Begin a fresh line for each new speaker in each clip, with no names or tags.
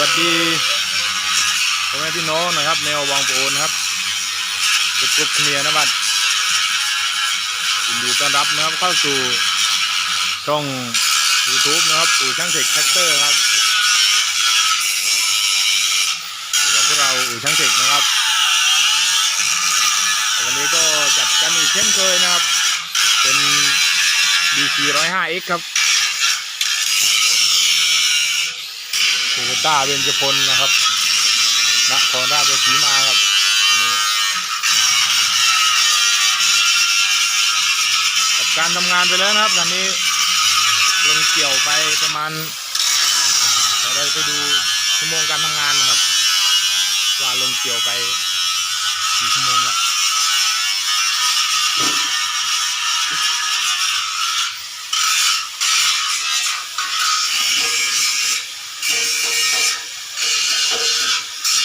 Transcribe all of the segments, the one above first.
วัสดีพ่อแม่พี่น้องนะครับ แนววังโปนนครับกรุ๊ปกรุ๊ปเคลียร์นะบัดยินดีต้อนรับนะครับเข้าสู่ช่อง YouTube นะครับอู่ช่างเทคแท็กเตอร์ครับกับพวกเราอู่ช่างเทคนะครับ วันนี้ก็จัดกันอีกเช่นเคยนะครับ เป็น DC 105X ครับโค ต้าเบญจพลนะครับนครราชสีมาครับอันนี้กับการทำงานไปแล้วนะครับตอนนี้ลงเกี่ยวไปประมาณเดี๋ยวเราไปดูชั่วโมงการทำงานนะครับ ว่าลงเกี่ยวไปกี่ชั่วโมงละ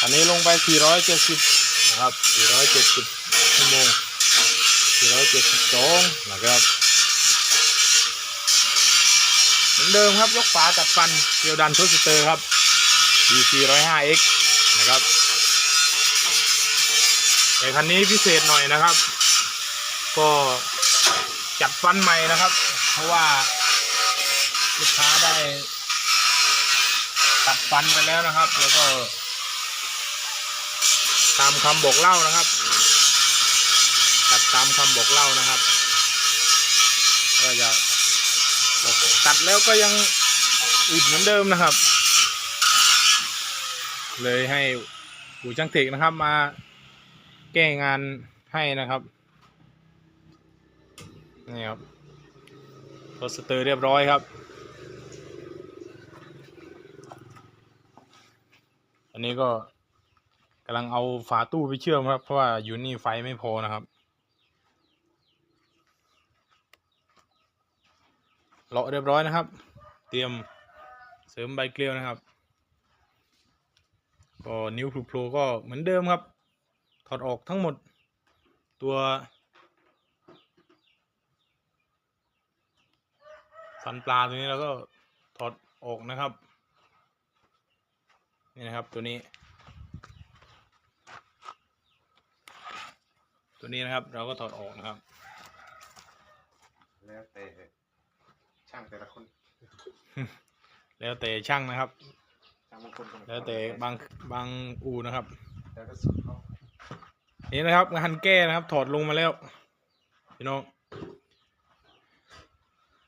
อันนี้ลงไป 470 นะครับ 470 ชั่วโมง 472 นะครับ เหมือนเดิมครับยกฝาตัดฟันเกียวดันทุสเตอร์ครับ DC 105X นะครับแต่คันนี้พิเศษหน่อยนะครับ ก็จัดฟันใหม่นะครับ เพราะว่าลูกค้าได้ตัดฟันไปแล้วนะครับ แล้วก็ ตามคำบอกเล่านะครับ ตัดตามคำบอกเล่านะครับ ก็จะตัดแล้วก็ยังอุดเหมือนเดิมนะครับ เลยให้อู่ช่างเทคนะครับมาแก้งานให้นะครับนี่ครับรถสเตอร์เรียบร้อยครับ อันนี้ก็ กำลังเอาฝาตู้ไปเชื่อมครับ เพราะว่าอยู่นี่ไฟไม่พอนะครับเลาะเรียบร้อยนะครับ เตรียมเสริมใบเกลียวนะครับ ก็นิ้วพลูโผล่ก็เหมือนเดิมครับ ถอดออกทั้งหมดตัวฟันปลาตัวนี้เราก็ถอดออกนะครับ นี่นะครับตัวนี้ ตัวนี้นะครับ เราก็ถอดออกนะครับ
แล้วแต่ช่างแต่ละคน
แล้วแต่ช่างนะครับ
ช่างบางคนก็ไม่
แล้วแต่บางบางอูนะครับ
แล้วก็สุดเขา
นี่นะครับงานแก้นะครับ ถอดลงมาแล้วพี่น้อง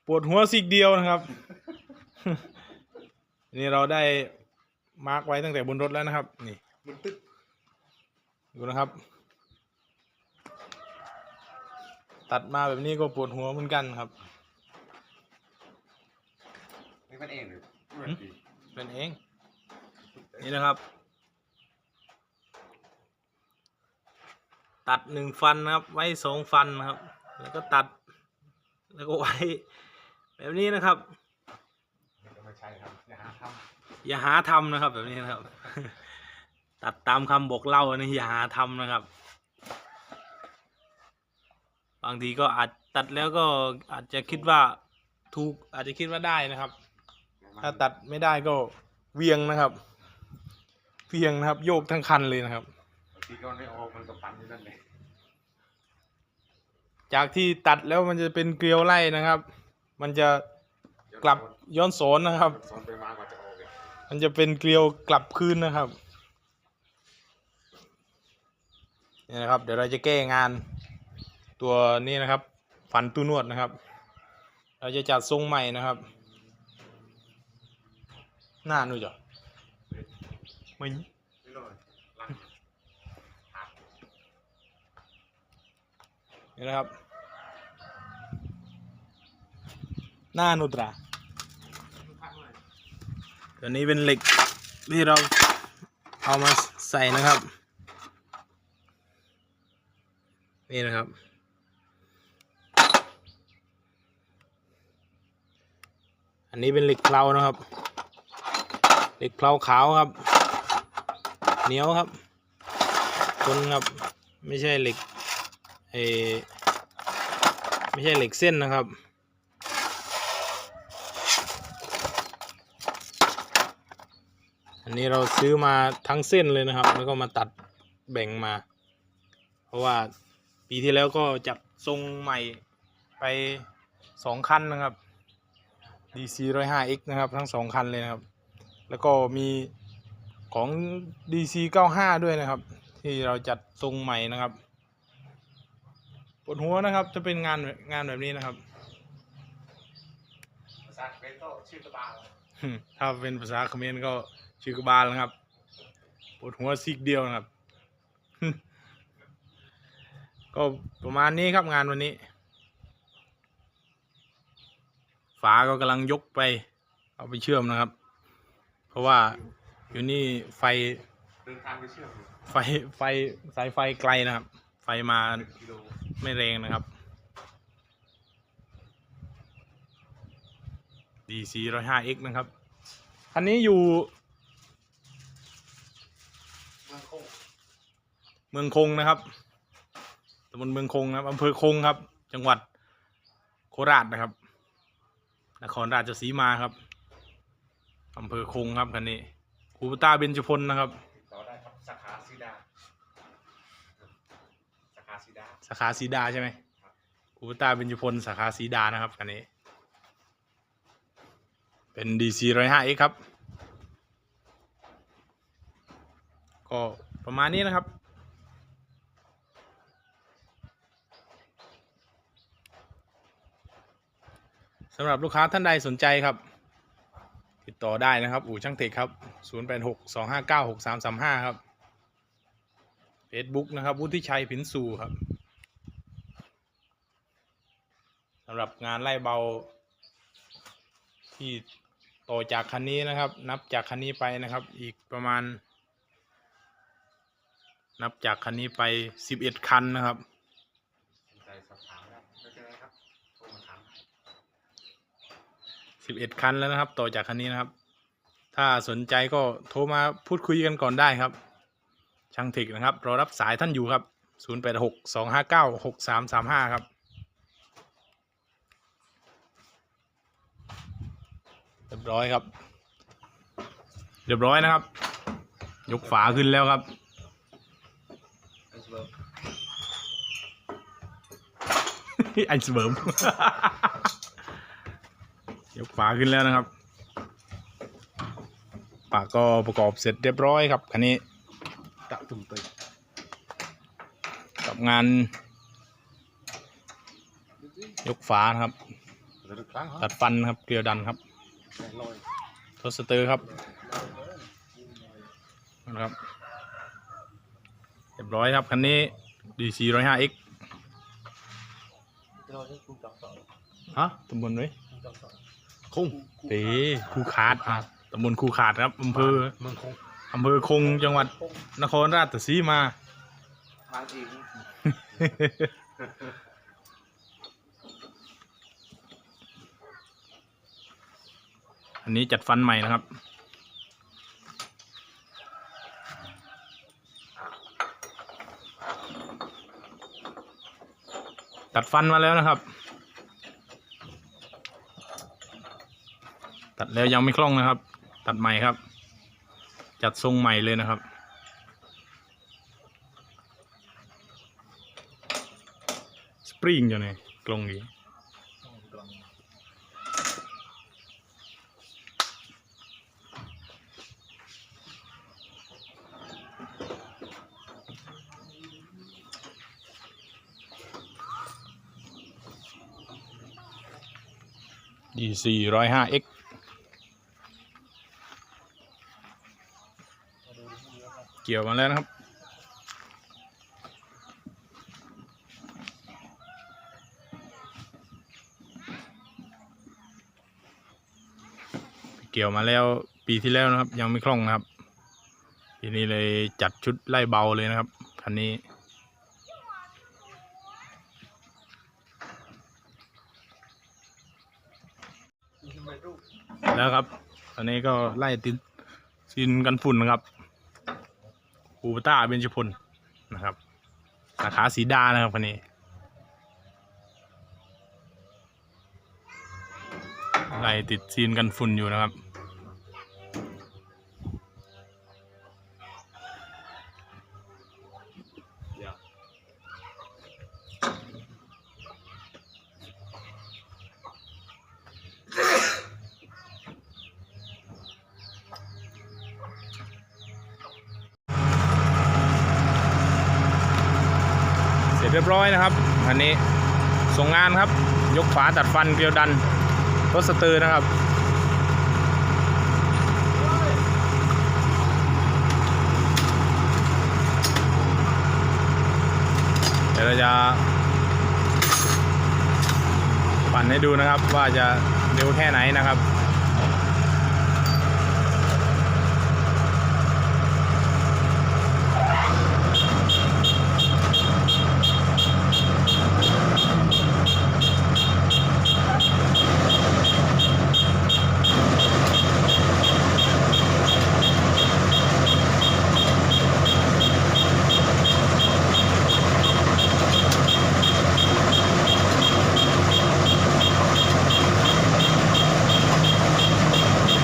ปวดหัวสิกเดียวนะครับ นี่เราได้มาร์กไว้ตั้งแต่บนรถแล้วนะครับ นี่
มันตึ๊บ
ดูนะครับ ตัดมาแบบนี้ก็ปวดหัวเหมือนกันครับ
นี่มันเองหรือ
หืมเป็นเอง นี่นะครับ ตัดหนึ่งฟันนะครับ ไว้สองฟันนะครับ แล้วก็ตัด แล้วก็ไว้ แบบนี้นะครับ
ไม่ใช่ครับอย่าหาท
อย่าหาทำนะครับ แบบนี้นะครับ ตัดตามคำบอกเล่านี่อย่าหาทำนะครับ บางทีก็อาจตัดแล้วก็อาจจะคิดว่าถูกอาจจะคิดว่าได้นะครับำถ้าตัดไม่ได้ก็เวียงนะครับ เวียงนะครับ โยกทั้งคันเลยนะครับ
บางทีก็ไม่ออกมันก็ปั่นอยู่นั่นเลย
จากที่ตัดแล้วมันจะเป็นเกลียวไล่นะครับ มันจะกลับย้อนสอนนะครับ
สอนไปมากกว่าจะออกเลย
มันจะเป็นเกลียวกลับคืนนะครับนี่นะครับ เดี๋ยวเราจะแก้งาน ตัวนี้นะครับ ฟันตู้นวดนะครับ เราจะจัดทรงใหม่นะครับ หน้านู่นจ้ะไม่
นี่เหลังหัก
นี่นะครับ หน้านุตราตัวนี้เป็นเหล็กที่เราเอามาใส่นะครับ นี่นะครับ อันนี้เป็นเหล็กเพลานะครับ เหล็กเพลาขาวครับ เหนียวครับทนครับ ไม่ใช่เหล็กเอไม่ใช่เหล็กเส้นนะครับ อันนี้เราซื้อมาทั้งเส้นเลยนะครับ แล้วก็มาตัดแบ่งมา เพราะว่าปีที่แล้วก็จัดทรงใหม่ไปสองคันนะครับ DC 105X นะครับ ทั้งสองคันเลยนะครับ แล้วก็มีของ DC 95 ด้วยนะครับ ที่เราจัดทรงใหม่นะครับปวดหัวนะครับจะเป็นงานงานแบบนี้นะครับ
ภาษาเบโต้ชื่อกระบาล
ถ้าเป็นภาษาเขมรก็ชื่อกบาลนะครับปวดหัวซีกเดียวนะครับ ก็ประมาณนี้ครับงานวันนี้ ฝาก็กำลังยกไป เอาไปเชื่อมนะครับ เพราะว่าอยู่นี่ไฟ
เดินทางไปเชื่อมอยู่
ไฟไฟสายไฟไกลนะครับ ไฟมา
หนึ่งกิโล
ไม่แรงนะครับ DC 105X นะครับคันนี้อยู่
เมืองคง
เมืองคงนะครับตำบลเมืองคงนะครับอำเภอคงครับ จังหวัดโคราชนะครับ นครราชสีมาครับอำเภอคงครับคันนี้ครูปตาเบญจพลนะครับ
ติดต่อได้ครับสาขาซีดาสาขาซีดา
สาขาสีดาใช่ไหมครูปตาเบญจพลสาขาสีดานะครับคันนี้ เป็น DC 105X ครับ ก็ประมาณนี้นะครับ สำหรับลูกค้าท่านใดสนใจครับ ติดต่อได้นะครับ อู่ช่างเทคครับ 0862596335 ครับ Facebook นะครับวุฒิชัยผินสูครับสำหรับงานไล่เบา ที่ต่อจากคันนี้นะครับ นับจากคันนี้ไปนะครับ อีกประมาณ นับจากคันนี้ไป 11 คันนะครับ
สนใจสอบถามได้ไม่เป็นไรครับโทรมาถาม
11คันแล้วนะครับ ต่อจากคันนี้นะครับ ถ้าสนใจก็โทรมาพูดคุยกันก่อนได้ครับ ช่างเทคนะครับรอรับสายท่านอยู่ครับ0862596335ครับเรียบร้อยครับ เรียบร้อยนะครับ ยกฝาขึ้นแล้วครับ ไอซ์เบิร์ม ยกฝาขึ้นแล้วนะครับปากก็ประกอบเสร็จเรียบร้อยครับคันนี้ตะตุ่มตึกับงาน ยกฝานะครับ ตัดฟันครับเกลียวดันครับทดสเตอร์ครับนะครับเรียบร้อยครับคันนี้ DC 105X ฮะตำบลไว้ คุ้งเต๋คูขาดครับตำบลคูขาดครับอำเภอ
เมืองคง
อำเภอคงจังหวัดนครราชสีมา
ทางอีก
อันนี้จัดฟันใหม่นะครับ ตัดฟันมาแล้วนะครับ ตัดแล้วยังไม่คล่องนะครับ ตัดใหม่ครับ จัดทรงใหม่เลยนะครับ สปริงอยู่ในกลงนี้ DC ร้อยห้า X เกี่ยวมาแล้วนะครับ เกี่ยวมาแล้วปีที่แล้วนะครับ ยังไม่คล่องนะครับ ปีนี้เลยจัดชุดไล่เบาเลยนะครับคันนี้แล้วครับ ตอนนี้ก็ไล่ติดซินกันฝุ่นนะครับ อูปต้าเบญจพลนะครับสาขาสีดานะครับคันนี้ไล่ติดซีนกันฝุ่นอยู่นะครับ เรียบร้อยนะครับอันนี้ส่งงานครับ ยกฝาตัดฟันเกลียวดันรถสเตอร์นะครับเดี๋ยวเราจะปั่นให้ดูนะครับว่าจะเร็วแค่ไหนนะครับ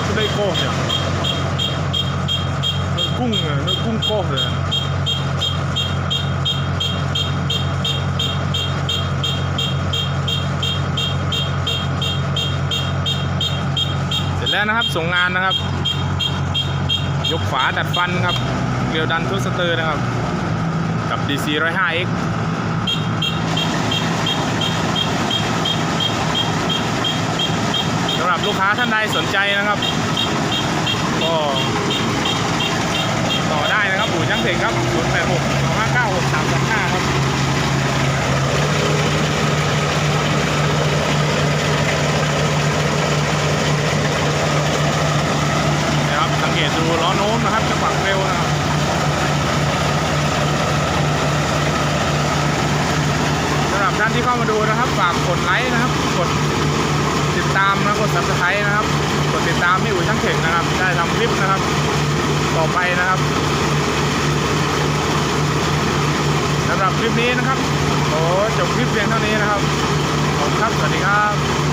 ก็ได้โก้เนี่ยกุ้งเนี่ยนึกกุ้งโก้เลย เสร็จ แล้วนะครับ ส่งงานนะครับ ยกฝาดัดฟันครับเกลียวดันทุสเตอร์นะครับ กับ DC 105X สำหรับลูกค้าท่านใดสนใจนะครับ ก็ต่อได้นะครับอู่ช่างเทคครับ 0 8 6 2 5 9 6 3 2 5ครับนะครับ สัง เกตดูล้อโน้มนะครับจังหวะเร็วนะครับสำหรับท่านที่เข้ามาดูนะครับฝากกดไลค์นะครับ กดติดตามนะกด subscribe นะครับ กดติดตามที่อู่ช่างเข่งนะครับ ได้ทำคลิปนะครับ ต่อไปนะครับสำหรับคลิปนี้นะครับ โอ้จบคลิปเพียงเท่านี้นะครับ ขอบคุณครับ สวัสดีครับ